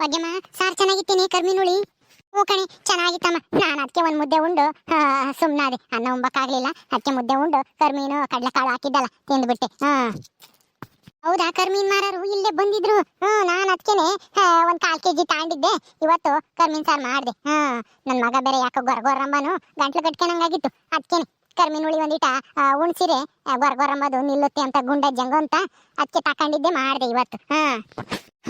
Bhagyamma sir ಚೆನ್ನಾಗಿತ್ತೇನೆ ಕರ್ಮಿನುಳಿ ಓ ಕಣೆ, ಚೆನ್ನಾಗಿತ್ತಮ್ಮ. ನಾನು ಅದಕ್ಕೆ ಒಂದು ಮುದ್ದೆ ಉಂಡು. ಸುಮ್ಮನಾದೆ ಅನ್ನ ಉಂಬಕ್ಕಾಗಲಿಲ್ಲ. ಅದಕ್ಕೆ ಮುದ್ದೆ ಉಂಡು. ಕರ್ಮೀನು, ಕಡಲೆಕಾಳು ಹಾಕಿದ್ದಲ್ಲ, ತಿಂದುಬಿಟ್ಟೆ. ಹಾ. ಹೌದಾ ಕರ್ಮೀನ್ ಮಾರರು? ಇಲ್ಲೇ ಬಂದಿದ್ರು. ಹ್ಞೂ, ನಾನು ಅದಕ್ಕೇನೆ ಕಾಲು ಕೆ ಕೆಜಿ ತಾಂಡಿದ್ದೆ. ಇವತ್ತು ಕರ್ಮೀನ್ ಸಾರು ಮಾಡಿದೆ. ಹಾ. ನನ್ನ ಮಗ ಬೇರೆ ಯಾಕೋ ಗೊರಗೊರಂಬನು ಗಂಟ್ಲು ಕಟ್ಕೊಂಡಂಗಾಗಿತ್ತು. ಅದಕ್ಕೇನೆ ಕರ್ಮೀನ್ ಉಳಿ ಒಂದಿಟ ಉಣ್ಸಿರೆ ಗೊರಗೊರಂಬದು ನಿಲ್ಲುತ್ತೆ ಅಂತ ಗುಂಡ ಜಂಗ ಅಂತ ಅದಕ್ಕೆ ತಕೊಂಡಿದ್ದೆ ಮಾಡಿದೆ ಇವತ್ತು. ಹಾ.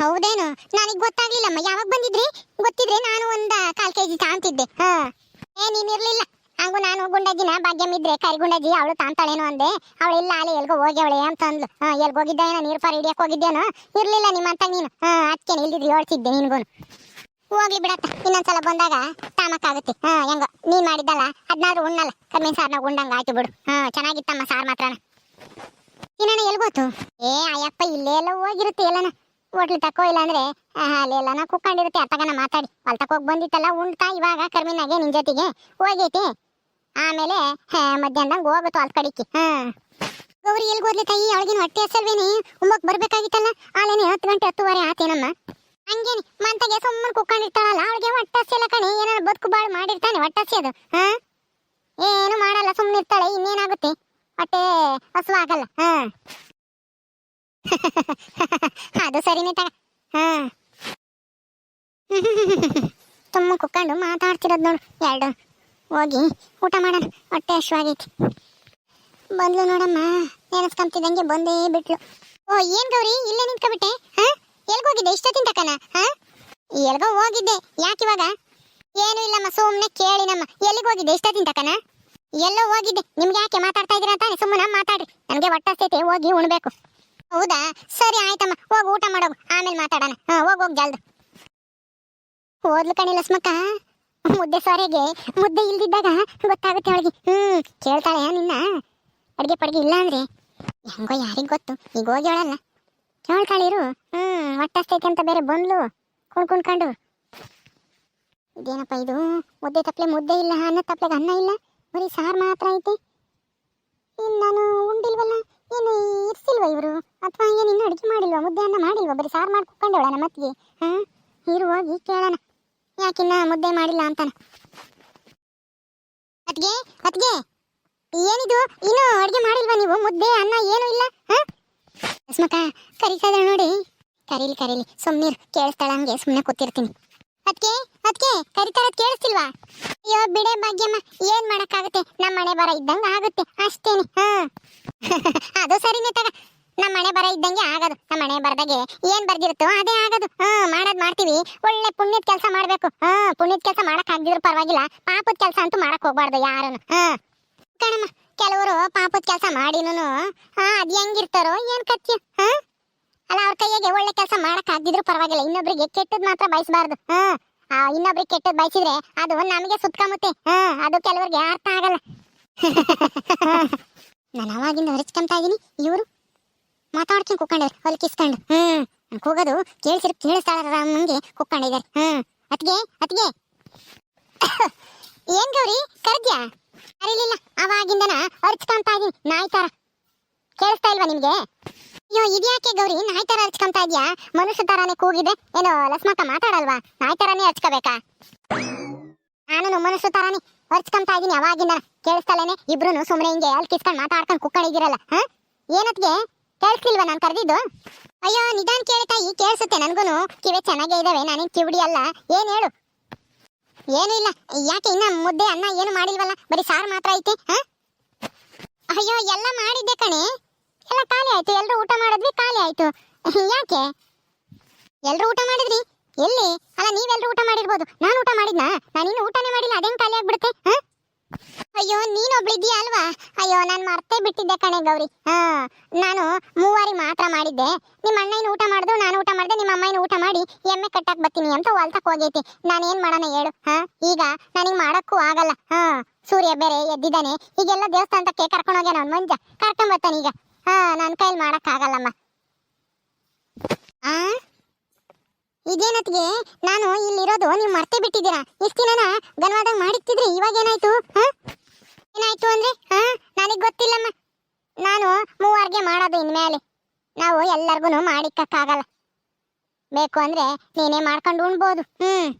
ಹೌದೇನು? ನನಗೆ ಗೊತ್ತಾಗ್ಲಿಲ್ಲಮ್ಮ, ಯಾವಾಗ ಬಂದಿದ್ರಿ? ಗೊತ್ತಿದ್ರೆ ನಾನು ಒಂದ ಕಾಲ್ ಕೆಜಿ ತಾಂತಿದ್ದೆ. ಹಾ. ಏ, ನೀನ್ ಇರ್ಲಿಲ್ಲ. ಹಂಗು ನಾನು ಗುಂಡಜ್ಜಿನ ಭಾಗ್ಯಮಿದ್ರೆ ಕರಿ ಗುಂಡಜ್ಜಿ, ಅವಳು ತಾಂತಾಳೇನೋ ಅಂದೆ. ಅವಳು ಇಲ್ಲ ಅಲ್ಲಿ ಎಲ್ಗೋ ಹೋಗ್ಯವಳೆ ಅಂತ ಅಂದ್ಲು. ಹಾ ಎಲ್ಗ್ ಹೋಗಿದ್ದ ಏನೋ ನೀರ್ ಪಾರ ಹಿಡಿಯಕ್ ಹೋಗಿದ್ದೇನೋ ಇರ್ಲಿಲ್ಲ ನಿಮ್ಮಂತ ನೀನು. ಹಾ ಅದಕ್ಕೆ ಇಲ್ದಿದ್ರು ಹೇಳ್ತಿದ್ದೆ ನಿನ್ಗೂನು. ಹೋಗ್ಲಿ ಬಿಡತ್ತ ಇನ್ನೊಂದ್ಸಲ ಬಂದಾಗ ತಾಮಕ್ಕಾಗುತ್ತೆ. ಹಾ, ಹೆಂಗೋ, ನೀನ್ ಮಾಡಿದ್ದಲ್ಲ, ಅದ್ನಾದ್ರೂ ಉಣ್ಣಲ್ಲ. ಕಮ್ಮಿನ ಸಾರ್ನ ಉಂಡಂಗ ಆಯ್ತು ಬಿಡು. ಹಾ, ಚೆನ್ನಾಗಿತ್ತಮ್ಮ ಸಾರ್ ಮಾತ್ರನ. ಇನ್ನೇನ ಎಲ್ಗೋತು ಏ, ಅಯ್ಯಪ್ಪ, ಇಲ್ಲೇ ಎಲ್ಲ ಹೋಗಿರುತ್ತೆ ಎಲ್ಲನ. ಹೋಟ್ಲು ತಕೋ ಇಲ್ಲ ಅಂದ್ರೆ ಅಲ್ಲಿ ಎಲ್ಲನ ಕುಕ್ಕೊಂಡಿರುತ್ತೆ ಅತ್ತಗನ ಮಾತಾಡಿ. ಅಲ್ಲಿ ತಕೋಗ್ ಬಂದಿತ್ತಲ್ಲ ಉಣ್ತಾ ಇವಾಗ ಕರ್ಮಿನಾಗೆ ನಿನ್ ಜೊತೆಗೆ. ಹೋಗೈತಿ. ಆಮೇಲೆ ಮಧ್ಯಾಹ್ನದಂಗ ಹೋಗ್ಬೇಕು ಅಲ್ ಕಡಿಕೆ ಹಾ. ಗೌರಿ ಎಲ್ಗೋದ್ಲಿ ತಾಯಿ? ಅವಳಿಗಿನ ಹೊಟ್ಟೆ ಹಸಲ್ವೇನಿ ಉಮ್ಮಕ್ ಬರ್ಬೇಕಾಗಿತ್ತಲ್ಲ? ಆಲೇನೆ ಹತ್ತು ಗಂಟೆ ಹತ್ತುವರೆ ಆತೇನಮ್ಮ? ಹಂಗೇನಿ, ಮಂತಗೆ ಸುಮ್ಮನೆ ಕುಕ್ಕೊಂಡಿರ್ತಾಳಲ್ಲ, ಅವಳಿಗೆ ಒಟ್ಟಾಸಿ ಎಲ್ಲ ಕಣೆ, ಏನಾರ ಬದುಕು ಬಾಳು ಮಾಡಿರ್ತಾನೆ ಒಟ್ಟಾಸಿ ಅದು, ಹಾ? ಏನು ಮಾಡಲ್ಲ ಸುಮ್ಮನೆ ಇರ್ತಾಳೆ, ಇನ್ನೇನಾಗುತ್ತೆ? ಹೊಟ್ಟೆ ಹಸು ಆಗಲ್ಲ, ಹಾ? ಅದು ಸರಿನೇ ತಗ, ಹಾ? ತುಂಬ ಕುಕ್ಕೊಂಡು ಮಾತಾಡ್ತಿರೋದು ನೋಡು, ಎರಡು. ಹೋಗಿ ಊಟ ಮಾಡೋಣ, ಹೊಟ್ಟೆ ಹಶ್ವಾಗೈತಿ ಬಂದ್ಲು ನೋಡಮ್ಮ ನೆನೆಸ್ಕೊಂತಿದ್ದಂಗೆ ಬಂದೇ ಬಿಟ್ಲು. ಓ, ಏನ್ ಗೌರಿ, ಇಲ್ಲೇ ನಿಂತ್ಕೊಬಿಟ್ಟೆ ಹಾ? ಎಲ್ಗ್ ಹೋಗಿದ್ದೆ ಇಷ್ಟೊತ್ತಿನ ತಕನ ಹಾ? ಎಲ್ಗೋ ಹೋಗಿದ್ದೆ. ಯಾಕಿವಾಗ ಏನು ಇಲ್ಲಮ್ಮ ಸುಮ್ಮನೆ ಕೇಳಿನಮ್ಮ ಎಲ್ಲಿಗೆ ಹೋಗಿದ್ದೆ? ಇಷ್ಟೊತ್ತಿನ ತಕನ ಎಲ್ಲೋ ಹೋಗಿದ್ದೆ. ನಿಮ್ಗೆ ಯಾಕೆ ಮಾತಾಡ್ತಾ ಇದೀರ ಅಂತಾನೆ ಸುಮ್ಮನೆ ಮಾತಾಡ್ರಿ. ನನಗೆ ಹೊಟ್ಟಸ್ತೈತೆ ಹೋಗಿ ಉಣ್ಬೇಕು. ಹೌದಾ? ಸರಿ ಆಯ್ತಮ್ಮ, ಹೋಗಿ ಊಟ ಮಾಡೋಗು. ಆಮೇಲೆ ಮಾತಾಡೋಣ. ಹಾ, ಹೋಗ್, ಹೋಗಿ ಜಲ್ದು. ಓದ್ಲು ಕಣಿ ಲಸ್ಮಕ್ಕ. ಮುದ್ದೆ ಸಾರಿಗೆ ಮುದ್ದೆ ಇಲ್ದಿದ್ದಾಗ ಗೊತ್ತಾಗುತ್ತೆ ಅವಳಿಗೆ. ಹ್ಮ್ ಕೇಳ್ತಾಳೆ ನಿನ್ನ? ಅಡ್ಗೆ ಪಡ್ಗೆ ಇಲ್ಲ ಅಂದ್ರೆ? ಹೆಂಗೋ ಯಾರಿಗ್ ಗೊತ್ತು? ಈಗ ಹೋಗಿ ಹೇಳಲ್ಲ ಕೇಳ್ತಾಳಿರು ಹ್ಮ್, ಹೊಟ್ಟಸ್ತೈತೆ ಅಂತ ಬೇರೆ ಬಂದ್ಲು. ಕುಣ್ ಕುಣ್ಕೊಂಡು ಇದೇನಪ್ಪ ಇದು? ಮುದ್ದೆ ತಪ್ಲೆ ಮುದ್ದೆ ಇಲ್ಲ, ಅನ್ನ ತಪ್ಲೆಗೆ ಅನ್ನ ಇಲ್ಲ? ಬರೀ ಸಾರು ಮಾತ್ರ ಐತಿ? ಇನ್ನು ನಾನು ಉಂಡಿಲ್ವಲ್ಲ? ಏನು ಇರ್ಸಿಲ್ವ ಇವರು? ಅಥವಾ ಏನು ಇನ್ನೂ ಅಡುಗೆ ಮಾಡಿಲ್ವ? ಮುದ್ದೆ ಅನ್ನ ಮಾಡಿಲ್ವಾ? ಬರೀ ಸಾರು ಮಾಡಿ ಕುತ್ಕೊಂಡವಳ ನಮ್ಮ ಹಾಂ? ಇರು ಹೋಗಿ ಕೇಳೋಣ. ಯಾಕಿನ್ನ ಮುದ್ದೆ ಮಾಡಿಲ್ಲ ಅಂತಾನ. ಅತ್ಗೆ ಅತ್ಗೆ ಏನಿದು? ಇನ್ನು ಅಡುಗೆ ಮಾಡಿಲ್ವಾ ನೀವು? ಮುದ್ದೆ, ಅನ್ನ ಏನೂ ಇಲ್ಲ? ಹಾಂ? ಸ್ಮಕ ಕರಿತಾ ಇದ್ದಾಳೆ ನೋಡಿ. ಕರೀಲಿ ಕರೀಲಿ ಸುಮ್ಮನಿರು ಕೇಳಿಸ್ತಾಳ ಹಂಗೆ ಸುಮ್ಮನೆ ಕೂತಿರ್ತೀನಿ. ಅದಕ್ಕೆ ಅದಕ್ಕೆ ಕರಿತಾರದ್ ಕೇಳಿಸ್ತಿಲ್ವಾ? ಅಯ್ಯೋ, ಬಿಡೆ ಭಾಗ್ಯಮ್ಮ, ಏನ್ ಮಾಡಕ್ಕಾಗುತ್ತೆ? ನಮ್ಮ ಮನೆ ಬರ ಇದ್ದಂಗೆ ಆಗುತ್ತೆ, ಅಷ್ಟೇನೆ, ಹಾ. ಅದು ಸರಿನೇ ತಗ. ನಮ್ಮ ಮನೆ ಬರ ಇದ್ದಂಗೆ ಆಗದು. ನಮ್ಮ ಮನೆ ಬರದಾಗೆ ಏನ್ ಬರ್ದಿರುತ್ತೋ ಅದೇ ಆಗದು, ಹಾ. ಮಾಡೋದ್ ಮಾಡ್ತೀವಿ. ಒಳ್ಳೆ ಪುಣ್ಯದ ಕೆಲಸ ಮಾಡ್ಬೇಕು, ಹಾ. ಪುಣ್ಯದ ಕೆಲಸ ಮಾಡಕ್ ಆಗಿದ್ರು ಪರವಾಗಿಲ್ಲ. ಪಾಪದ ಕೆಲಸ ಅಂತೂ ಮಾಡಕ್ ಹೋಗ್ಬಾರ್ದು ಯಾರನ್ನು ಹಾ. ಕಣಮ್ಮ ಕೆಲವರು ಪಾಪದ ಕೆಲಸ ಮಾಡಿನೂ ಹಾ, ಅದ್ ಹೆಂಗಿರ್ತಾರೋ ಏನ್ ಕತ್ಯ ಅಲ್ಲ, ಅವ್ರ ಕೈಯಾಗೆ ಒಳ್ಳೆ ಕೆಲಸ ಮಾಡಕ್ ಆಗಿದ್ರು ಪರವಾಗಿಲ್ಲ, ಇನ್ನೊಬ್ರಿಗೆ ಕೆಟ್ಟದ್ ಮಾತ್ರ ಬಯಸಬಾರ್ದು ಆ, ಇನ್ನೊಬ್ರಿಗೆ ಕೆಟ್ಟದ್ ಬಯಸಿದ್ರೆ ಅದು ನಮಗೆ ಸುತ್ಕೊಂಬುತ್ತೆ ಅದು ಕೆಲವರಿಗೆ ಅರ್ಥ ಆಗಲ್ಲ. ನಾನು ಅವಾಗಿಂದ ಹರಿಚ್ಕೊಂತ ಇದೀನಿ, ಇವರು ಮಾತಾಡ್ಕೊಂಡು ಕುಕ್ಕೊಂಡವ್ರು ಹೊಲ್ ಕಿಸ್ಕೊಂಡು ಹ್ಮ್ ಕೂಗೋದು ಕೇಳಿಸಿರ್, ಕೇಳಿಸ್ತಾಳ ಮುಂಗೆ ಕುಕ್ಕೊಂಡಿದ್ದಾರೆ ಹ್ಮ್? ಅತ್ಗೆ ಅತ್ಗೆ ಏನ್ ಗೌರಿ, ಕರ್ದ್ಯಾ? ಅರಿಲಿಲ್ಲ. ಅವಾಗಿಂದನ ಹರಿಚ್ಕೊಂತ ಇದೀನಿ ನಾಯಿ ತರ ಕೇಳಿಸ್ತಾ ಇಲ್ವಾ ನಿಮ್ಗೆ? ಅಯ್ಯೋ, ಇದ್ಯಾಕೆ ಗೌರಿ? ನಾಯಿ ತರ ಇದ್ಯಾ? ಮನುಷ್ಯ ತರಾನೇ ಕೂಗಿದೆ. ಏನೋ ಲಸ್ಮಕ್ಕ ಮಾತಾಡಲ್ವಾ? ನಾಯಿ ತರಾನೇ ಹಚ್ಕೋಬೇಕಾ ನಾನು ಮನುಷ್ಯ ತರಾನೇ ಹಚ್ಕೊಂತ ಇದೀನಿ ಅವಾಗಿಂದ ಕೇಳಿಸ್ತಲೇನೆ? ಇಬ್ರು ಸುಮ್ಮನೆ ಹಿಂಗೆ ಅಲ್ಲಿ ಕಿಸ್ಕೊಂಡು ಮಾತಾಡ್ಕೊಂಡು ಕುಕ್ಕಣಿದಿರಲ್ಲ ಹ? ಏನತ್ಗೆ? ಕೇಳಿಸ್ಲಿಲ್ವಾ ನಾನು ಕರೆದಿದ್ದು? ಅಯ್ಯೋ, ನಿಧಾನ ಕೇಳ್ತಾ ತಾಯಿ ಕೇಳಿಸುತ್ತೆ ನನ್ಗೂನು. ಕಿವೆ ಚೆನ್ನಾಗೇ ಇದಾವೆ, ನಾನೇನು ಕಿವಿಡಿ ಅಲ್ಲ. ಏನ್ ಹೇಳು? ಏನು ಇಲ್ಲ. ಯಾಕೆ ಇನ್ನ ಮುದ್ದೆ, ಅನ್ನ ಏನು ಮಾಡಿಲ್ವಲ್ಲ? ಬರೀ ಸಾರು ಮಾತ್ರ ಐತೆ ಅಯ್ಯೋ, ಎಲ್ಲ ಮಾಡಿದ್ದೆ ಕಣೆ. ಎಲ್ಲ ಖಾಲಿ ಆಯ್ತು. ಎಲ್ರು ಊಟ ಮಾಡಿದ್ವಿ, ಖಾಲಿ ಆಯ್ತು. ಯಾಕೆ? ಎಲ್ರು ಊಟ ಮಾಡಿದ್ರಿ? ಎಲ್ಲಿ? ಅಲ್ಲ, ನೀವೆಲ್ರು ಊಟ ಮಾಡಿರ್ಬೋದು. ನಾನು ಊಟ ಮಾಡಿದ್ನಾ? ನಾನು ಇನ್ನು ಊಟನೇ ಮಾಡಿಲ್ಲ. ಅದೇನು ಖಾಲಿ ಆಗ್ಬಿಡುತ್ತೆ ಅಯ್ಯೋ ಅಯ್ಯೋ ನೀನೊಬ್ಳಿದ್ಯಾ ಅಲ್ವಾ? ಅಯ್ಯೋ, ನಾನು ಮರ್ತೇ ಬಿಟ್ಟಿದ್ದೆ ಕಣೆ ಗೌರಿ. ಹಾ, ನಾನು ಮೂವಾರಿ ಮಾತ್ರ ಮಾಡಿದ್ದೆ. ನಿಮ್ಮ ಅಣ್ಣ ಊಟ ಮಾಡಿದ್ರು ನಾನು ಊಟ ಮಾಡಿದೆ ಏನು ಎಮ್ಮೆ ಕಟ್ಟಾಕ್ ಬರ್ತೀನಿ ಅಂತ ಹೊಲ್ತಕ್ ಹೋಗೈತಿ. ನಾನು ಏನ್ ಮಾಡೋಣ ಹೇಳು, ಹಾ? ಈಗ ನನಗೆ ಮಾಡಕ್ಕೂ ಆಗಲ್ಲ, ಹ? ಸೂರ್ಯ ಬೇರೆ ಎದ್ದಿದ್ದಾನೆ, ಈಗೆಲ್ಲ ದೇವಸ್ಥಾನಕ್ಕೆ ಕರ್ಕೊಂಡು ಹೋಗ್ಯಾನ ಅವ್ನ್ ಮಂಜ. ಕರ್ಕೊಂಡ್ ಬರ್ತಾನೆ ಈಗ. ಹಾ ನನ್ನ ಕೈಲಿ ಮಾಡಕ್ ಆಗಲ್ಲಮ್ಮ. ಆ? ಇದೇನತ್ಗೆ? ನಾನು ಇಲ್ಲಿರೋದು ನೀವು ಮರ್ತೆ ಬಿಟ್ಟಿದ್ದೀರಾ? ಇಷ್ಟು ದಿನನ ಗನ್ವಾದಾಗ ಮಾಡಿರ್ತಿದ್ರಿ ಇವಾಗ ಏನಾಯ್ತು ಏನಾಯ್ತು ಅಂದ್ರೆ, ಹಾ? ನನಗೆ ಗೊತ್ತಿಲ್ಲಮ್ಮ. ನಾನು ಮೂವರ್ಗೆ ಮಾಡೋದು ಇನ್ಮೇಲೆ. ನಾವು ಎಲ್ಲರಿಗೂ ಮಾಡಿಕ್ಕಕ್ಕಾಗಲ್ಲ. ಬೇಕು ಅಂದ್ರೆ ನೀನೇ ಮಾಡ್ಕೊಂಡು ಉಣ್ಬೋದು. ಹ್ಮ್.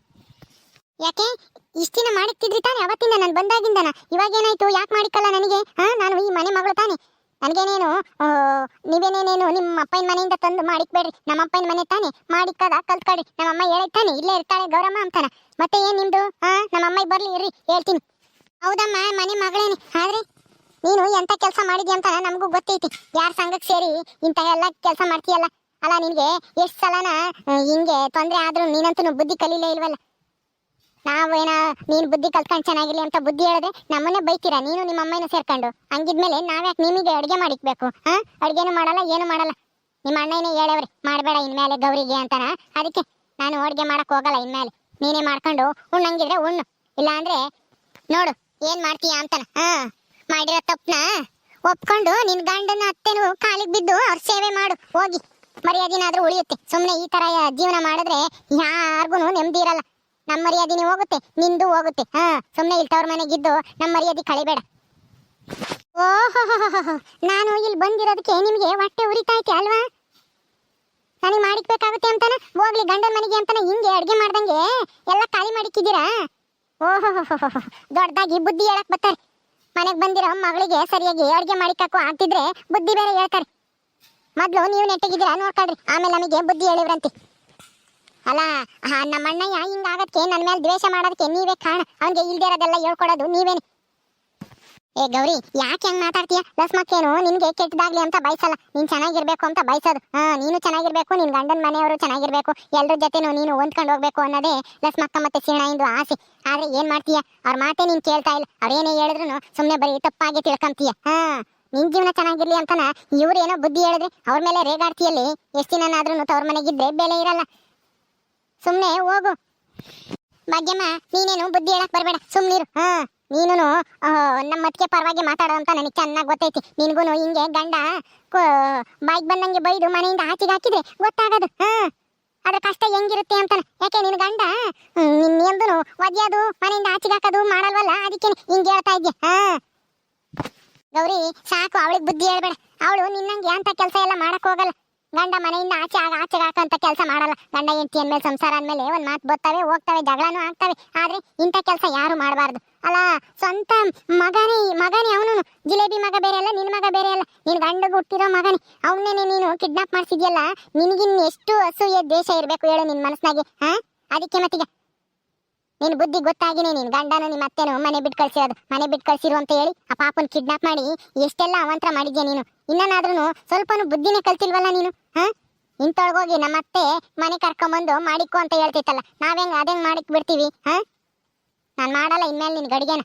ಯಾಕೆ? ಇಷ್ಟ ದಿನ ತಾನೆ ಅವತ್ತಿಂದ ನಾನು ಬಂದಾಗಿಂದನ. ಇವಾಗ ಏನಾಯ್ತು ಯಾಕೆ ಮಾಡಿಕಲ್ಲ ನನಗೆ? ಹಾ, ನಾನು ಈ ಮನೆ ಮಗಳು ತಾನೆ. ನನಗೇನೇನು ನೀವೇನೇನೇನು ನಿಮ್ಮ ಅಪ್ಪನ ಮನೆಯಿಂದ ತಂದು ಮಾಡಿಕ್ಬೇಡ್ರಿ. ನಮ್ಮ ಅಪ್ಪನ ಮನೆ ತಾನೆ. ಮಾಡಿಕ್ಕದ ಕಲ್ತ್ಕೊಳ್ರಿ. ನಮ್ಮ ಅಮ್ಮ ಹೇಳಿರ್ತಾನೆ ಇಲ್ಲೇ ಇರ್ತಾಳೆ ಗೌರಮ್ಮ ಅಂತಾನ. ಮತ್ತೆ ಏನ್ ನಿಮ್ದು? ಹಾ, ನಮ್ಮ ಅಮ್ಮ ಬರ್ಲಿ, ಇರ್ರಿ, ಹೇಳ್ತೀನಿ. ಹೌದಮ್ಮ, ಮನೆ ಮಗಳೇನೆ. ಆದ್ರೆ ನೀನು ಎಂತ ಕೆಲಸ ಮಾಡಿದ್ಯಾ ಅಂತ ನಮಗೂ ಗೊತ್ತೈತಿ. ಯಾರ ಸಂಘಕ್ಕೆ ಸೇರಿ ಇಂಥ ಎಲ್ಲ ಕೆಲಸ ಮಾಡ್ತೀಯಲ್ಲ? ಅಲ್ಲ, ನಿನಗೆ ಎಷ್ಟು ಸಲನ ಹಿಂಗೆ ತೊಂದರೆ ಆದ್ರೂ ನೀನಂತೂ ಬುದ್ಧಿ ಕಲೀಲೇ ಇಲ್ವಲ್ಲ? ನಾವೇನ ನೀನು ಬುದ್ಧಿ ಕಲ್ತ್ಕೊಂಡು ಚೆನ್ನಾಗಿರ್ಲಿ ಅಂತ ಬುದ್ಧಿ ಹೇಳಿದ್ರೆ ನಮ್ಮನ್ನೇ ಬೈತೀರಾ? ನೀನು ನಿಮ್ಮ ಅಮ್ಮನ ಸೇರ್ಕೊಂಡು. ಹಂಗಿದ್ಮೇಲೆ ನಾವ್ಯಾಕೆ ನಿಮಗೆ ಅಡುಗೆ ಮಾಡಿಕ್ಬೇಕು, ಹಾ? ಅಡುಗೆನೂ ಮಾಡಲ್ಲ, ಏನು ಮಾಡಲ್ಲ. ನಿಮ್ಮ ಅಣ್ಣನೇ ಹೇಳವ್ರಿ ಮಾಡಬೇಡ ಇನ್ಮೇಲೆ ಗೌರಿಗೆ ಅಂತಾನ. ಅದಕ್ಕೆ ನಾನು ಅಡುಗೆ ಮಾಡಕ್ ಹೋಗಲ್ಲ ಇನ್ಮೇಲೆ. ನೀನೇ ಮಾಡ್ಕೊಂಡು ಉಣ್ಣಂಗಿದ್ರೆ ಉಣ್ಣು. ಇಲ್ಲ ಅಂದ್ರೆ ನೋಡು, ಏನ್ ಮಾಡ್ತೀಯಾ ಅಂತಾನ. ಹಾ, ಮಾಡಿರೋ ತಪ್ಪನ ಒಪ್ಕೊಂಡು ನಿನ್ ಗಂಡನ ಅತ್ತೆನು ಕಾಲಿಗೆ ಬಿದ್ದು ಅವ್ರ ಸೇವೆ ಮಾಡು, ಹೋಗಿ. ಮರ್ಯಾದಿನಾದ್ರೂ ಉಳಿಯುತ್ತೆ. ಸುಮ್ಮನೆ ಈ ತರ ಜೀವನ ಮಾಡಿದ್ರೆ ಯಾರಿಗೂ ನೆಮ್ಮದಿ ಇರಲ್ಲ. ನಮ್ಮ ಮರ್ಯಾದಿನೇ ಹೋಗುತ್ತೆ, ನಿಂದು ಹೋಗುತ್ತೆ. ಹಾ ಸುಮ್ಮನೆ ತವ್ರ ಮನೆಗಿದ್ದು ನಮ್ಮ ಮರ್ಯಾದೆ ಕಳಿಬೇಡ. ಓಹೋ ನಾನು ಇಲ್ಲಿ ಬಂದಿರೋದಕ್ಕೆ ನಿಮಗೆ ಹೊಟ್ಟೆ ಉರಿತಾಯ್ತಿ ಅಲ್ವಾ? ನನಗೆ ಮಾಡಿಕ್ಬೇಕಾಗುತ್ತೆ ಅಂತಾನೆ? ಹೋಗ್ಲಿ, ಗಂಡನ ಮನೆಗೆ ಅಂತಾನೆ ಹಿಂಗೆ ಅಡುಗೆ ಮಾಡ್ದಂಗೆ ಎಲ್ಲ ಖಾಲಿ ಮಾಡಿಕ್ಕಿದ್ದೀರಾ? ಓಹೋ ದೊಡ್ಡದಾಗಿ ಬುದ್ಧಿ ಹೇಳಕ್ ಬರ್ತಾರೆ. ಮನೆಗೆ ಬಂದಿರೋ ಮಗಳಿಗೆ ಸರಿಯಾಗಿ ಅಡುಗೆ ಮಾಡಿಕಾಕು ಆಗ್ತಿದ್ರೆ ಬುದ್ಧಿ ಬೇರೆ ಹೇಳ್ತಾರೆ. ಮೊದ್ಲು ನೀವು ನೆಟ್ಟಗಿದ್ದೀರಾ? ನೋಡ್ಕೊಳ್ರಿ. ಆಮೇಲೆ ನಮಗೆ ಬುದ್ಧಿ ಹೇಳಿವ್ರಂತೆ. ಅಲ್ಲ ನಮ್ಮ ಅಣ್ಣಯ್ಯ ಹಿಂಗಾಗಕ್ಕೆ ನನ್ನ ಮೇಲೆ ದ್ವೇಷ ಮಾಡೋದಕ್ಕೆ ನೀವೇ ಕಾರಣ. ಅವನಿಗೆ ಇಲ್ದೇ ಇರೋದೆಲ್ಲ ಹೇಳ್ಕೊಡೋದು ನೀವೇನೆ. ಏ, ಗೌರಿ, ಯಾಕೆ ಹಂಗ್ ಮಾತಾಡ್ತೀಯ? ಲಸ್ಮಕ್ಕೇನು ನಿನ್ಗೆ ಕೆಟ್ಟದಾಗ್ಲಿ ಅಂತ ಬಯಸಲ್ಲ. ನೀನ್ ಚೆನ್ನಾಗಿರ್ಬೇಕು ಅಂತ ಬಯಸೋದು. ಹಾ, ನೀನು ಚೆನ್ನಾಗಿರ್ಬೇಕು, ನಿನ್ ಗಂಡನ ಮನೆಯವರು ಚೆನ್ನಾಗಿರ್ಬೇಕು, ಎಲ್ರ ಜೊತೆನೂ ನೀನು ಹೊಂದ್ಕೊಂಡು ಹೋಗ್ಬೇಕು ಅನ್ನೋದೇ ಲಸ್ಮಕ್ಕ ಮತ್ತೆ ಎಂದು ಆಸೆ. ಆದ್ರೆ ಏನ್ ಮಾಡ್ತೀಯ? ಅವ್ರ ಮಾತೇ ನೀನ್ ಕೇಳ್ತಾ ಇಲ್ಲ. ಅವ್ರೇನೇ ಹೇಳಿದ್ರು ಸುಮ್ನೆ ಬರೀ ತಪ್ಪಾಗಿ ತಿಳ್ಕೊಂತೀಯ. ಹಾ. ನಿನ್ ಜೀವನ ಚೆನ್ನಾಗಿರ್ಲಿ ಅಂತನ ಇವ್ರು ಏನೋ ಬುದ್ಧಿ ಹೇಳಿದ್ರೆ ಅವ್ರ ಮೇಲೆ ರೇಗಾಡ್ತಿಯಲ್ಲಿ ಎಷ್ಟು ದಿನನಾದ್ರೂ ತವ್ರ ಮನೆಗಿದ್ರೆ ಬೆಲೆ ಇರಲ್ಲ. ಸುಮ್ನೆ ಹೋಗು. ಭಾಗ್ಯಮ್ಮ, ನೀನೇನು ಬುದ್ಧಿ ಹೇಳಕ್ ಬರಬೇಡ. ಸುಮ್ನಿರು ಹಾ ನೀನು ನಮ್ಮ ಅತ್ತಿಗೆ ಪರವಾಗಿ ಮಾತಾಡೋ ಅಂತ ನನಗೆ ಚೆನ್ನಾಗಿ ಗೊತ್ತೈತಿ. ನಿನ್ಗೂ ಹಿಂಗೆ ಗಂಡ ಬಾಯ್ಗೆ ಬಂದಂಗೆ ಬೈದು ಮನೆಯಿಂದ ಆಚೆಗೆ ಹಾಕಿದ್ರೆ ಗೊತ್ತಾಗದು. ಹಾ, ಅದ್ರ ಕಷ್ಟ ಹೆಂಗಿರುತ್ತೆ ಅಂತಾನೆ. ಯಾಕೆ ನಿನ್ ಗಂಡ? ನಿನ್ ಎಂದು ಒದ್ಯೋದು ಮನೆಯಿಂದ ಆಚೆಗೆ ಹಾಕೋದು ಮಾಡಲ್ವಲ್ಲ? ಅದಕ್ಕೆ ಹಿಂಗೆ ಹೇಳ್ತಾ ಇದ್ಯಾ? ಹಾ. ಗೌರಿ, ಸಾಕು, ಅವಳಿಗೆ ಬುದ್ಧಿ ಹೇಳ್ಬೇಡ. ಅವಳು ನಿನ್ನಂಗೆ ಅಂತ ಕೆಲಸ ಎಲ್ಲ ಮಾಡಕ್ ಹೋಗಲ್ಲ. ಗಂಡ ಮನೆಯಿಂದ ಆಚೆ ಆಗ, ಆಚೆಗೆ ಹಾಕಂತ ಕೆಲಸ ಮಾಡಲ್ಲ. ಗಂಡ ಹೆಂಡತಿ ಅಂದ್ಮೇಲೆ ಸಂಸಾರ ಅಂದ್ಮೇಲೆ ಒಂದ್ ಮಾತು ಬರ್ತವೆ ಹೋಗ್ತವೆ, ಜಗಳನೂ ಆಗ್ತವೆ. ಆದ್ರೆ ಇಂಥ ಕೆಲಸ ಯಾರು ಮಾಡಬಾರ್ದು. ಅಲ್ಲ, ಸ್ವಂತ ಮಗನೇ ಮಗನೇ ಅವನು ಜಿಲೇಬಿ ಮಗ ಬೇರೆ ಅಲ್ಲ, ನಿನ್ ಮಗ ಬೇರೆ ಅಲ್ಲ. ನಿನ್ ಗಂಡಗೆ ಹುಟ್ಟಿರೋ ಮಗನೇ. ಅವನ್ನೇ ನೀನು ಕಿಡ್ನಾಪ್ ಮಾಡಿಸಿದ್ಯಲ್ಲ? ನಿನಗಿನ್ ಎಷ್ಟು ಅಸೂಯೆ ದೇಶ ಇರಬೇಕು ಹೇಳು ನಿನ್ ಮನಸ್ಸಿನಾಗೆ ಹಾ? ಅದಕ್ಕೆ ಮತ್ತಿಗೆ ನಿನ್ ಬುದ್ಧಿ ಗೊತ್ತಾಗಿನೇ ನಿನ್ ಗಂಡನ ನಿಮ್ಮ ಅತ್ತೆನು ಮನೆ ಬಿಟ್ ಕಳ್ಸಿರೋದು, ಮನೆ ಬಿಟ್ ಕಳ್ಸಿರು ಅಂತ ಹೇಳಿ ಆ ಪಾಪನ್ ಕಿಡ್ನಾಪ್ ಮಾಡಿ ಎಷ್ಟೆಲ್ಲ ಅವಂತರ ಮಾಡಿದ್ಯಾ ನೀನು? ಇನ್ನನಾದ್ರೂ ಸ್ವಲ್ಪನು ಬುದ್ಧಿನೇ ಕಲ್ತಿಲ್ವಲ್ಲ ನೀನು, ಹಾ? ಇಂತೊಳಗೋಗಿ ನಮ್ಮ ಅತ್ತೆ ಮನೆ ಕರ್ಕೊಂಬಂದು ಮಾಡಿಕೊ ಅಂತ ಹೇಳ್ತಿತ್ತಲ್ಲ ನಾವೆಂಗ್ ಅದೇಂಗ್ ಮಾಡಿಕ್ ಬಿಡ್ತೀವಿ, ಹಾ? ನಾನ್ ಮಾಡಲ್ಲ ಇನ್ಮೇಲೆ ನಿನ್ ಗಡಿಗೆನ.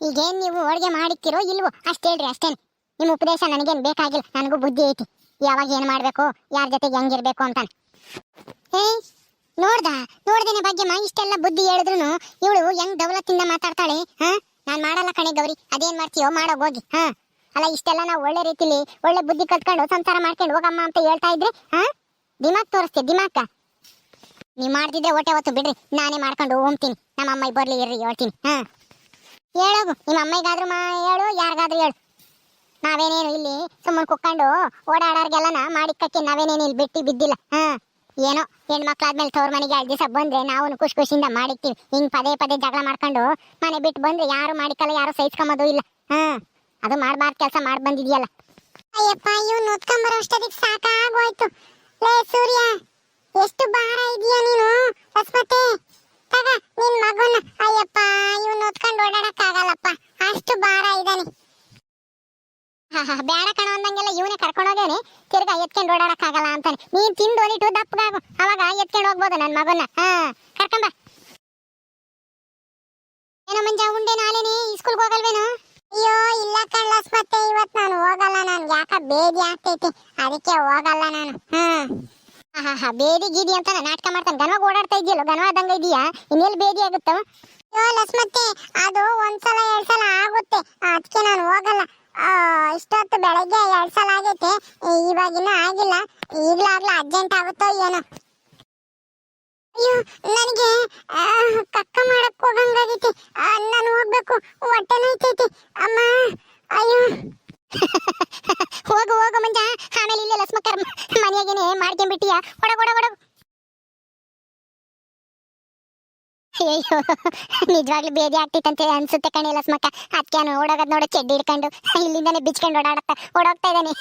ಈಗೇನ್ ನೀವು ಅಡುಗೆ ಮಾಡಿಕ್ತಿರೋ ಇಲ್ವೋ, ಅಷ್ಟೇ ಹೇಳ್ರಿ ಅಷ್ಟೇನೆ. ನಿಮ್ಮ ಉಪದೇಶ ನನಗೇನ್ ಬೇಕಾಗಿಲ್ಲ, ನನಗೂ ಬುದ್ಧಿ ಐತಿ. ಯಾವಾಗ ಏನ್ ಮಾಡ್ಬೇಕು, ಯಾರ ಜೊತೆಗೆ ಹೆಂಗಿರ್ಬೇಕು ಅಂತ ಏಯ್! ನೋಡ್ದ? ನೋಡ್ದೇನೆ ಭಾಗ್ಯಮ್ಮ, ಇಷ್ಟೆಲ್ಲ ಬುದ್ಧಿ ಹೇಳಿದ್ರು ಇವಳು ಹೆಂಗ್ ದೌಲತ್ತಿಂದ ಮಾತಾಡ್ತಾಳೆ, ಹಾ? ನಾನ್ ಮಾಡಲ್ಲ ಕಣೆ ಗೌರಿ, ಅದೇನ್ ಮಾಡ್ತೀಯೋ ಮಾಡೋ ಹೋಗಿ, ಹಾ? ಅಲ್ಲ, ಇಷ್ಟೆಲ್ಲ ನಾವು ಒಳ್ಳೆ ರೀತಿಲಿ ಒಳ್ಳೆ ಬುದ್ಧಿ ಕಲ್ತ್ಕೊಂಡು ಸಂಸಾರ ಮಾಡ್ಕೊಂಡು ಹೋಗಮ್ಮ ಅಂತ ಹೇಳ್ತಾ ಇದ್ರೆ, ಹಾ? ದಿಮಾಕ್ ತೋರಿಸ್ತೆ ದಿಮಾಕ ನೀ ಮಾಡ್ತಿದ್ದೆ ಹೊಟ್ಟೆ ಹೊತ್ತು ಬಿಡ್ರಿ, ನಾನೇ ಮಾಡ್ಕೊಂಡು ಹೋಗ್ತೀನಿ, ನಮ್ಮ ಅಮ್ಮ ಬರ್ಲಿ ಇರ್ರಿ ಹೇಳ್ತೀನಿ, ಹಾ? ಹೇಳೋಗು ನಿಮ್ಮ ಅಮ್ಮಗಾದ್ರೂ ಮಾ, ಹೇಳು, ಯಾರಿಗಾದ್ರೂ ಹೇಳು. ನಾವೇನೇನು ಇಲ್ಲಿ ಸುಮ್ಮನೆ ಕುಕ್ಕೊಂಡು ಓಡಾಡೋರ್ಗೆಲ್ಲನ ಮಾಡಿಕ್ಕಕ್ಕೆ ನಾವೇನೇನು ಇಲ್ಲಿ ಬಿಟ್ಟು ಬಿದ್ದಿಲ್ಲ, ಹಾ? ಏನೋ ಹೆಣ್ಮಕ್ಳಾದ್ಮೇಲೆ ತವ್ರ ಮನೆಗೆ ಎರಡು ದಿವಸ ಬಂದ್ರೆ ನಾವು ಖುಷಿ ಖುಷಿಯಿಂದ ಮಾಡಿಕ್ತೀವಿ ಹಿಂಗ್ ಪದೇ ಪದೇ ಜಗಳ ಮಾಡ್ಕೊಂಡು ಮನೆ ಬಿಟ್ಟು ಬಂದ್ರೆ ಯಾರು ಮಾಡಿಕಲ್ಲ, ಯಾರು ಸಹಿಸ್ಕೊಂಬೋದು ಇಲ್ಲ. ಹಾ, ಅದು ಮಾಡ್ಬಾರ್ದು ಕೆಲಸ ಮಾಡಿ ಬಂದಿದ್ಯಲ್ಲ. ಅಯ್ಯಪ್ಪ, ಇವ್ನು ಅಷ್ಟೊತ್ತಿಗೆ ಸಾಕಾಗೋಯ್ತು. ಲೇ ಸೂರ್ಯ, ಎಷ್ಟು ಭಾರ ಇದೆಯಾ ನೀನು? ಹೊಸ್ಮತೆ ತಗ, ನಿನ್ ಮಗುನ ಅಯ್ಯಪ್ಪ, ಇವ್ನು ಓಡಾಡಕ್ ಆಗಲ್ಲಪ್ಪ ಅಷ್ಟು ಭಾರ ಇದ್ದಾನೆ. ಬೇಡ ಕಣ ಅಂದಂಗೆಲ್ಲ ಇವನೇ ಕರ್ಕೊಂಡೋಗೇನೆ ತಿರ್ಗಾ ಎತ್ಕೊಂಡು ಓಡಾಡಕ್ಕಾಗಲ್ಲ ಅಂತಾನೆ. ನೀನ್ ತಿಂದು ಒಂದಿಟ್ಟು ದಪ್ಪಗಾಗು. ಅವಾಗ ಎತ್ಕೊಂಡು ಹೋಗ್ಬೋದು ನನ್ನ ಮಗನ್ನ. ಹಾ, ಕರ್ಕೊಂಬ. ಏನೋ ಮಂಜ, ಉಂಡೆ ನಾಳೆನೆ? ಸ್ಕೂಲ್ಗೆ ಹೋಗಲ್ವೇನು? ಅಯ್ಯೋ, ಇಲ್ಲ ಕಳ್ಳಸ್ ಮತ್ತೆ ಇವತ್ ನಾನು ಹೋಗಲ್ಲ ನನ್ಗೆ ಯಾಕ ಬೇದಿ ಆಗ್ತೈತಿ? ಅದಕ್ಕೆ ಹೋಗಲ್ಲ ನಾನು. ಹಾ. ಹಾ ಬೇದಿ ಗೀದಿ ಅಂತ ನಾಟಕ ಮಾಡ್ತಾನೆ. ಗನವಾಗ ಓಡಾಡ್ತಾ ಇದೆಯಲ್ಲ ಗನವಾದಂಗ ಇದೆಯಾ? ಇನ್ನೆಲ್ಲಿ ಬೇದಿ ಆಗುತ್ತೋ? ಅಯ್ಯೋ ಲಸ್ಮತ್ತೆ ಅದು ಒಂದ್ಸಲ, ಎರಡ್ ಸಲ ಆಗುತ್ತೆ. ಅದಕ್ಕೆ ನಾನು ಹೋಗಲ್ಲ. ಇಷ್ಟೊತ್ತು ಬೆಳಗ್ಗೆ ಎರಡು ಸಲ ಆಗೈತೆ. ಇವಾಗಿನ್ನೂ ಆಗಿಲ್ಲ. ಈಗಲಾಗ್ಲ ಅರ್ಜೆಂಟ್ ಆಗುತ್ತೋ ಏನೋ. ಅಯ್ಯೋ, ನನಗೆ ಕಕ್ಕ ಮಾಡಕ್ ಹೋಗಂಗಾಗೈತಿ ನಾನು ಹೋಗ್ಬೇಕು. ಹೊಟ್ಟೆ ನೋಯ್ತೈತಿ ಅಮ್ಮ, ಅಯ್ಯೋ. ಹೋಗು ಹೋಗು ಮಂಜ. ಆಮೇಲೆ ಇಲ್ಲೇ ಲಸ್ಮಕ್ಕರ್ ಮನೆಯಾಗೇನೆ ಮಾಡ್ಕೊಂಡ್ಬಿಟ್ಟಿಯ ಒಡಗ ಒಡಗ ಒಡಗ ಅಯ್ಯೋ ನಿಜವಾಗ್ಲೂ ಬೇದಿ ಆಗ್ತಿತ್ತಂತೆ ಅನ್ಸುತ್ತೆ ಕಣಿ ಲಸ್ಮಕ್ಕ. ಅದಕ್ಕೆ ಅವನು ಓಡೋಗದ್ ನೋಡೋ, ಚೆಡ್ಡಿ ಹಿಡ್ಕೊಂಡು, ಇಲ್ಲಿಂದಾನೆ ಬಿಚ್ಕೊಂಡು ಓಡಾಡತ್ತ, ಓಡೋಗ್ತಾ ಇದ್ದಾನೆ.